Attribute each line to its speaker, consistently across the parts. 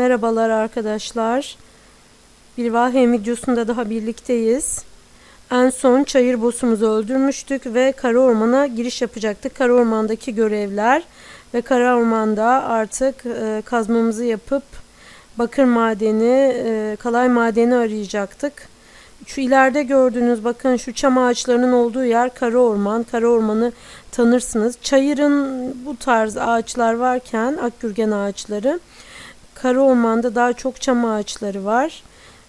Speaker 1: Merhabalar arkadaşlar. Bir Valheim videosunda daha birlikteyiz. En son çayır boss'umuzu öldürmüştük ve kara ormana giriş yapacaktık. Kara ormandaki görevler ve kara ormanda artık e, kazmamızı yapıp bakır madeni, e, kalay madeni arayacaktık. Şu ileride gördüğünüz bakın şu çam ağaçlarının olduğu yer kara orman. Kara ormanı tanırsınız. Çayırın bu tarz ağaçlar varken akgürgen ağaçları Kara ormanda daha çok çam ağaçları var.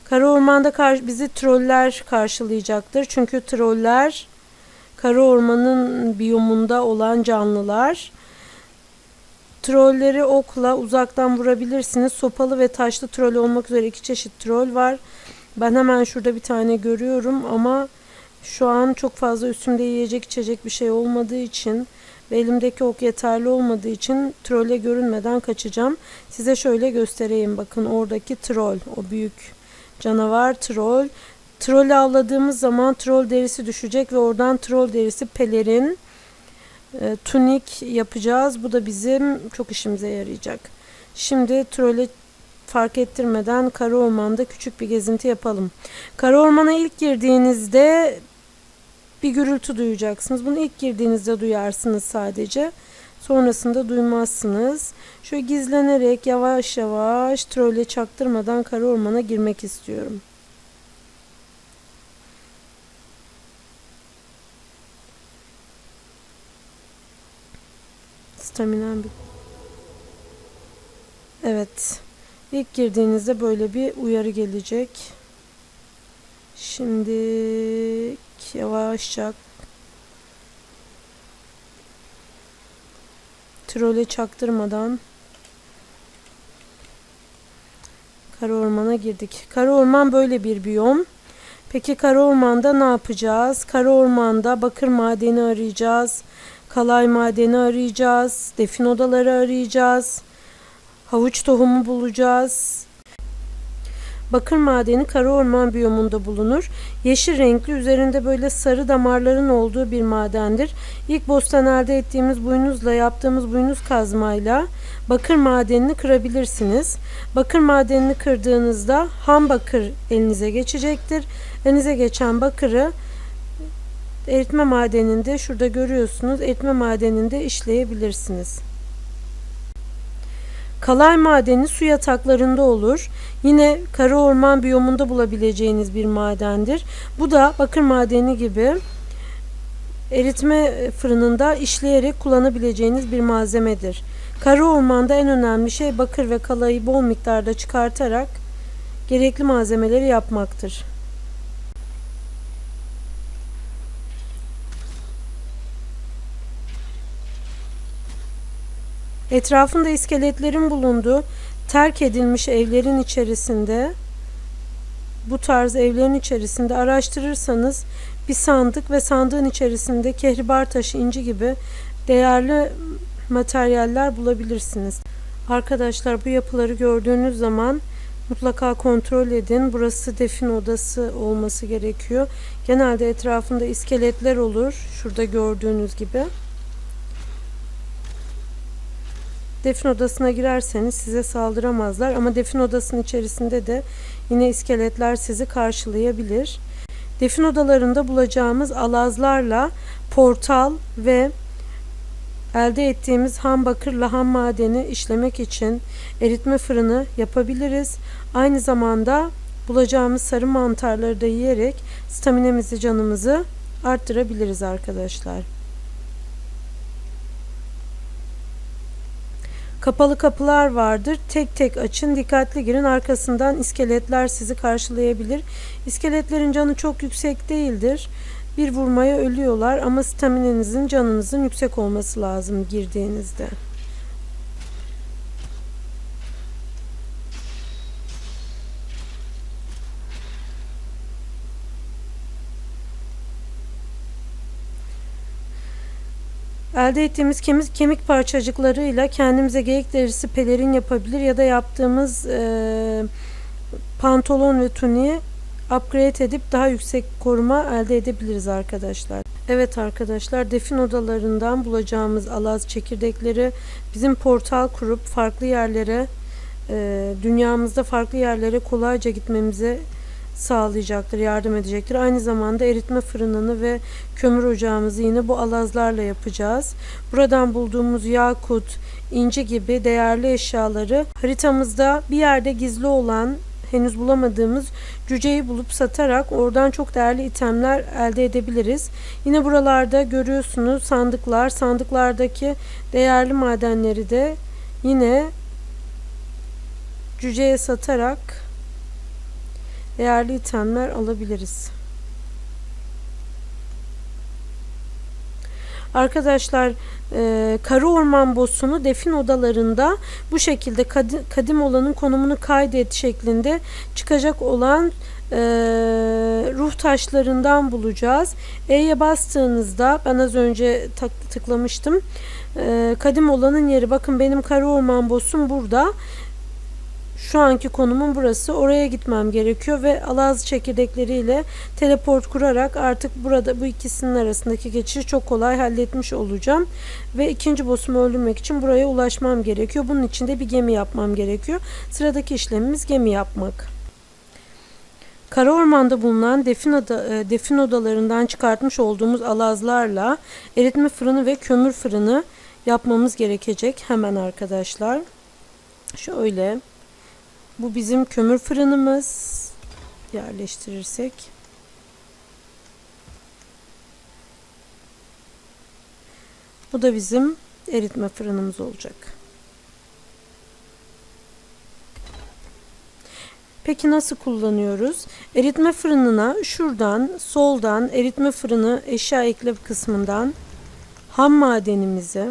Speaker 1: Kara ormanda kar bizi troller karşılayacaktır. Çünkü troller kara ormanın biyomunda olan canlılar. Trolleri okla uzaktan vurabilirsiniz. Sopalı ve taşlı troll olmak üzere iki çeşit troll var. Ben hemen şurada bir tane görüyorum ama şu an çok fazla üstümde yiyecek içecek bir şey olmadığı için ve elimdeki ok yeterli olmadığı için trolle görünmeden kaçacağım. Size şöyle göstereyim. Bakın oradaki troll. O büyük canavar troll. Trolü avladığımız zaman troll derisi düşecek ve oradan troll derisi pelerin e, tunik yapacağız. Bu da bizim çok işimize yarayacak. Şimdi trole fark ettirmeden kara ormanda küçük bir gezinti yapalım. Kara ormana ilk girdiğinizde bir gürültü duyacaksınız. Bunu ilk girdiğinizde duyarsınız sadece. Sonrasında duymazsınız. Şöyle gizlenerek yavaş yavaş trole çaktırmadan kara ormana girmek istiyorum. Staminam bir... Evet. İlk girdiğinizde böyle bir uyarı gelecek. Şimdi yavaşça trole çaktırmadan kara ormana girdik. Kara orman böyle bir biyom. Peki kara ormanda ne yapacağız? Kara ormanda bakır madeni arayacağız. Kalay madeni arayacağız. Defin odaları arayacağız. Havuç tohumu bulacağız. Bakır madeni kara orman biyomunda bulunur. Yeşil renkli üzerinde böyle sarı damarların olduğu bir madendir. İlk bostan elde ettiğimiz boynuzla yaptığımız boynuz kazmayla bakır madenini kırabilirsiniz. Bakır madenini kırdığınızda ham bakır elinize geçecektir. Elinize geçen bakırı eritme madeninde şurada görüyorsunuz eritme madeninde işleyebilirsiniz. Kalay madeni su yataklarında olur. Yine kara orman biyomunda bulabileceğiniz bir madendir. Bu da bakır madeni gibi eritme fırınında işleyerek kullanabileceğiniz bir malzemedir. Kara ormanda en önemli şey bakır ve kalayı bol miktarda çıkartarak gerekli malzemeleri yapmaktır. Etrafında iskeletlerin bulunduğu terk edilmiş evlerin içerisinde bu tarz evlerin içerisinde araştırırsanız bir sandık ve sandığın içerisinde kehribar taşı, inci gibi değerli materyaller bulabilirsiniz. Arkadaşlar bu yapıları gördüğünüz zaman mutlaka kontrol edin. Burası defin odası olması gerekiyor. Genelde etrafında iskeletler olur. Şurada gördüğünüz gibi. Defin odasına girerseniz size saldıramazlar ama defin odasının içerisinde de yine iskeletler sizi karşılayabilir. Defin odalarında bulacağımız alazlarla portal ve elde ettiğimiz ham bakırla ham madeni işlemek için eritme fırını yapabiliriz. Aynı zamanda bulacağımız sarı mantarları da yiyerek staminemizi canımızı arttırabiliriz arkadaşlar. Kapalı kapılar vardır. Tek tek açın, dikkatli girin. Arkasından iskeletler sizi karşılayabilir. İskeletlerin canı çok yüksek değildir. Bir vurmaya ölüyorlar ama staminenizin, canınızın yüksek olması lazım girdiğinizde. Elde ettiğimiz kemik, kemik parçacıklarıyla kendimize geyik derisi pelerin yapabilir ya da yaptığımız e, pantolon ve tuniği upgrade edip daha yüksek koruma elde edebiliriz arkadaşlar. Evet arkadaşlar defin odalarından bulacağımız alaz çekirdekleri bizim portal kurup farklı yerlere e, dünyamızda farklı yerlere kolayca gitmemize sağlayacaktır, yardım edecektir. Aynı zamanda eritme fırınını ve kömür ocağımızı yine bu alazlarla yapacağız. Buradan bulduğumuz yakut, inci gibi değerli eşyaları haritamızda bir yerde gizli olan henüz bulamadığımız cüceyi bulup satarak oradan çok değerli itemler elde edebiliriz. Yine buralarda görüyorsunuz sandıklar. Sandıklardaki değerli madenleri de yine cüceye satarak değerli itemler alabiliriz. Arkadaşlar e, Karı Orman Boss'unu defin odalarında bu şekilde kadim, kadim olanın konumunu kaydet şeklinde çıkacak olan e, ruh taşlarından bulacağız. E'ye bastığınızda ben az önce tıklamıştım. E, kadim olanın yeri bakın benim Karı Orman Boss'um burada. Şu anki konumum burası. Oraya gitmem gerekiyor ve alaz çekirdekleriyle teleport kurarak artık burada bu ikisinin arasındaki geçişi çok kolay halletmiş olacağım. Ve ikinci boss'umu öldürmek için buraya ulaşmam gerekiyor. Bunun için de bir gemi yapmam gerekiyor. Sıradaki işlemimiz gemi yapmak. Kara ormanda bulunan defin, oda, e, defin odalarından çıkartmış olduğumuz alazlarla eritme fırını ve kömür fırını yapmamız gerekecek hemen arkadaşlar. Şöyle bu bizim kömür fırınımız. Yerleştirirsek. Bu da bizim eritme fırınımız olacak. Peki nasıl kullanıyoruz? Eritme fırınına şuradan soldan eritme fırını eşya ekle kısmından ham madenimizi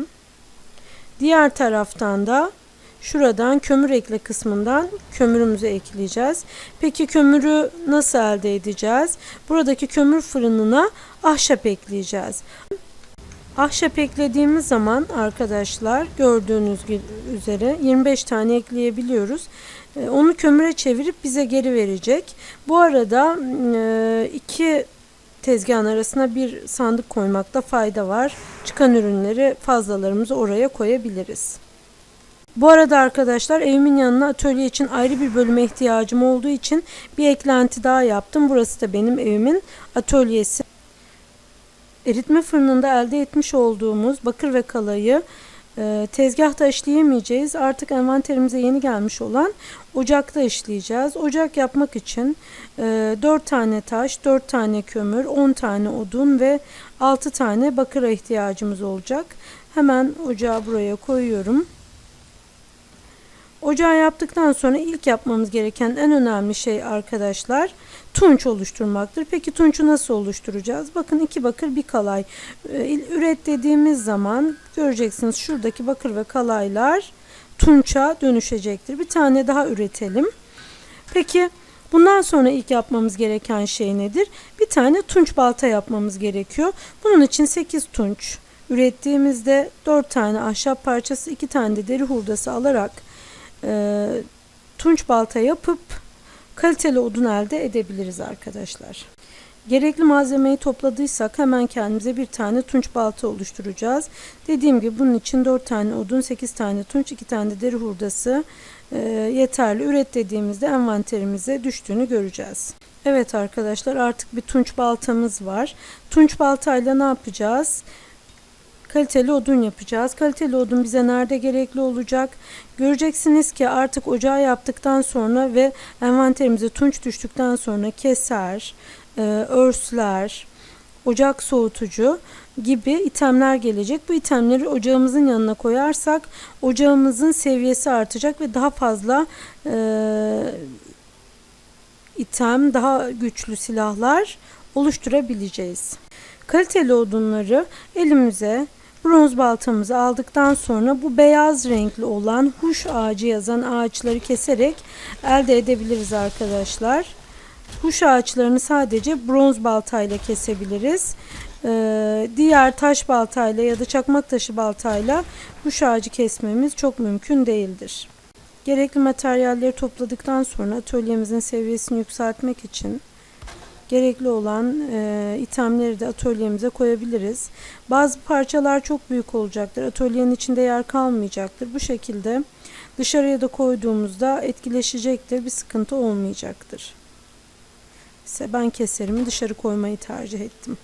Speaker 1: diğer taraftan da Şuradan kömür ekle kısmından kömürümüzü ekleyeceğiz. Peki kömürü nasıl elde edeceğiz? Buradaki kömür fırınına ahşap ekleyeceğiz. Ahşap eklediğimiz zaman arkadaşlar gördüğünüz üzere 25 tane ekleyebiliyoruz. Onu kömüre çevirip bize geri verecek. Bu arada iki tezgahın arasına bir sandık koymakta fayda var. Çıkan ürünleri fazlalarımızı oraya koyabiliriz. Bu arada arkadaşlar evimin yanına atölye için ayrı bir bölüme ihtiyacım olduğu için bir eklenti daha yaptım. Burası da benim evimin atölyesi. Eritme fırınında elde etmiş olduğumuz bakır ve kalayı e, tezgahta işleyemeyeceğiz. Artık envanterimize yeni gelmiş olan ocakta işleyeceğiz. Ocak yapmak için e, 4 tane taş, 4 tane kömür, 10 tane odun ve 6 tane bakıra ihtiyacımız olacak. Hemen ocağı buraya koyuyorum. Ocağı yaptıktan sonra ilk yapmamız gereken en önemli şey arkadaşlar tunç oluşturmaktır. Peki tunçu nasıl oluşturacağız? Bakın iki bakır bir kalay. Ee, üret dediğimiz zaman göreceksiniz şuradaki bakır ve kalaylar tunça dönüşecektir. Bir tane daha üretelim. Peki bundan sonra ilk yapmamız gereken şey nedir? Bir tane tunç balta yapmamız gerekiyor. Bunun için 8 tunç ürettiğimizde 4 tane ahşap parçası 2 tane de deri hurdası alarak tunç balta yapıp kaliteli odun elde edebiliriz arkadaşlar. Gerekli malzemeyi topladıysak hemen kendimize bir tane tunç balta oluşturacağız. Dediğim gibi bunun için 4 tane odun, 8 tane tunç, 2 tane de deri hurdası e, yeterli. Üret dediğimizde envanterimize düştüğünü göreceğiz. Evet arkadaşlar artık bir tunç baltamız var. Tunç baltayla ne yapacağız? Kaliteli odun yapacağız. Kaliteli odun bize nerede gerekli olacak? Göreceksiniz ki artık ocağı yaptıktan sonra ve envanterimize tunç düştükten sonra keser, e, örsler, ocak soğutucu gibi itemler gelecek. Bu itemleri ocağımızın yanına koyarsak ocağımızın seviyesi artacak ve daha fazla e, item, daha güçlü silahlar oluşturabileceğiz. Kaliteli odunları elimize Bronz baltamızı aldıktan sonra bu beyaz renkli olan huş ağacı yazan ağaçları keserek elde edebiliriz arkadaşlar. Huş ağaçlarını sadece bronz baltayla kesebiliriz. Ee, diğer taş baltayla ya da çakmak taşı baltayla huş ağacı kesmemiz çok mümkün değildir. Gerekli materyalleri topladıktan sonra atölyemizin seviyesini yükseltmek için gerekli olan e, itemleri de atölyemize koyabiliriz. Bazı parçalar çok büyük olacaktır. Atölyenin içinde yer kalmayacaktır. Bu şekilde Dışarıya da koyduğumuzda etkileşecektir. Bir sıkıntı olmayacaktır. İşte ben keserimi dışarı koymayı tercih ettim.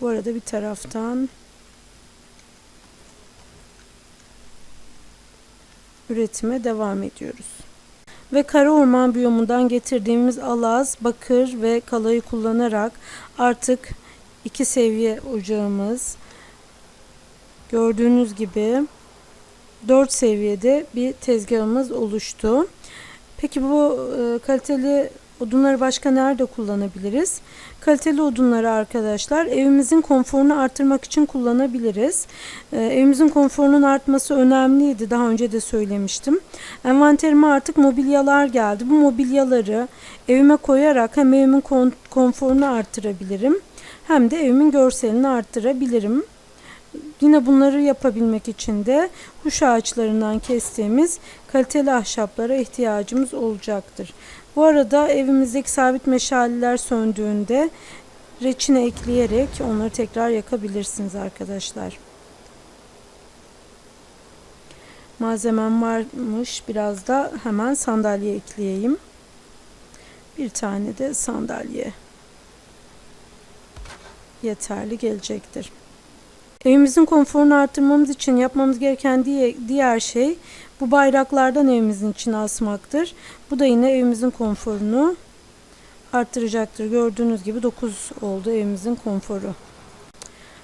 Speaker 1: Bu arada bir taraftan üretime devam ediyoruz. Ve kara orman biyomundan getirdiğimiz alaz, bakır ve kalayı kullanarak artık iki seviye ocağımız gördüğünüz gibi 4 seviyede bir tezgahımız oluştu. Peki bu e, kaliteli odunları başka nerede kullanabiliriz? Kaliteli odunları arkadaşlar evimizin konforunu artırmak için kullanabiliriz. E, evimizin konforunun artması önemliydi. Daha önce de söylemiştim. Envanterime artık mobilyalar geldi. Bu mobilyaları evime koyarak hem evimin kon- konforunu artırabilirim hem de evimin görselini arttırabilirim. Yine bunları yapabilmek için de huş ağaçlarından kestiğimiz kaliteli ahşaplara ihtiyacımız olacaktır. Bu arada evimizdeki sabit meşaleler söndüğünde reçine ekleyerek onları tekrar yakabilirsiniz arkadaşlar. Malzemem varmış. Biraz da hemen sandalye ekleyeyim. Bir tane de sandalye yeterli gelecektir. Evimizin konforunu arttırmamız için yapmamız gereken diğer şey bu bayraklardan evimizin içine asmaktır. Bu da yine evimizin konforunu arttıracaktır. Gördüğünüz gibi 9 oldu evimizin konforu.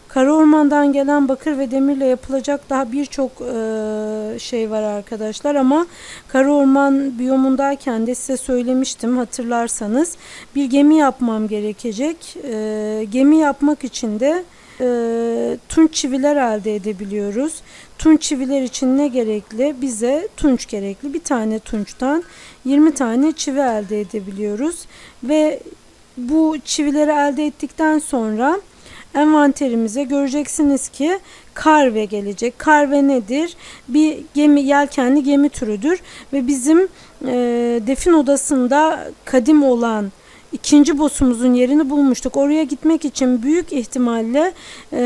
Speaker 1: Kara ormandan gelen bakır ve demirle yapılacak daha birçok e, şey var arkadaşlar ama kara orman biyomundayken de size söylemiştim hatırlarsanız bir gemi yapmam gerekecek. E, gemi yapmak için de e, tunç çiviler elde edebiliyoruz. Tunç çiviler için ne gerekli? Bize tunç gerekli. Bir tane tunçtan 20 tane çivi elde edebiliyoruz ve bu çivileri elde ettikten sonra envanterimize göreceksiniz ki karve gelecek. Karve nedir? Bir gemi yelkenli gemi türüdür ve bizim e, defin odasında kadim olan ikinci boss'umuzun yerini bulmuştuk. Oraya gitmek için büyük ihtimalle e,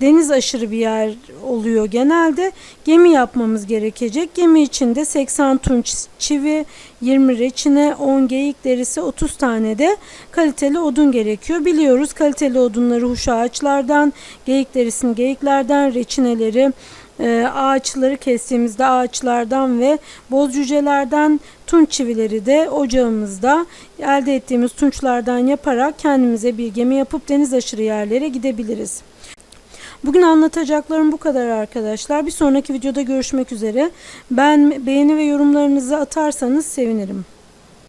Speaker 1: deniz aşırı bir yer oluyor genelde. Gemi yapmamız gerekecek. Gemi içinde 80 tunç çivi, 20 reçine, 10 geyik derisi, 30 tane de kaliteli odun gerekiyor. Biliyoruz kaliteli odunları huş ağaçlardan, geyik derisini geyiklerden, reçineleri e, ağaçları kestiğimizde ağaçlardan ve boz cücelerden tunç çivileri de ocağımızda elde ettiğimiz tunçlardan yaparak kendimize bir gemi yapıp deniz aşırı yerlere gidebiliriz. Bugün anlatacaklarım bu kadar arkadaşlar. Bir sonraki videoda görüşmek üzere. Ben beğeni ve yorumlarınızı atarsanız sevinirim.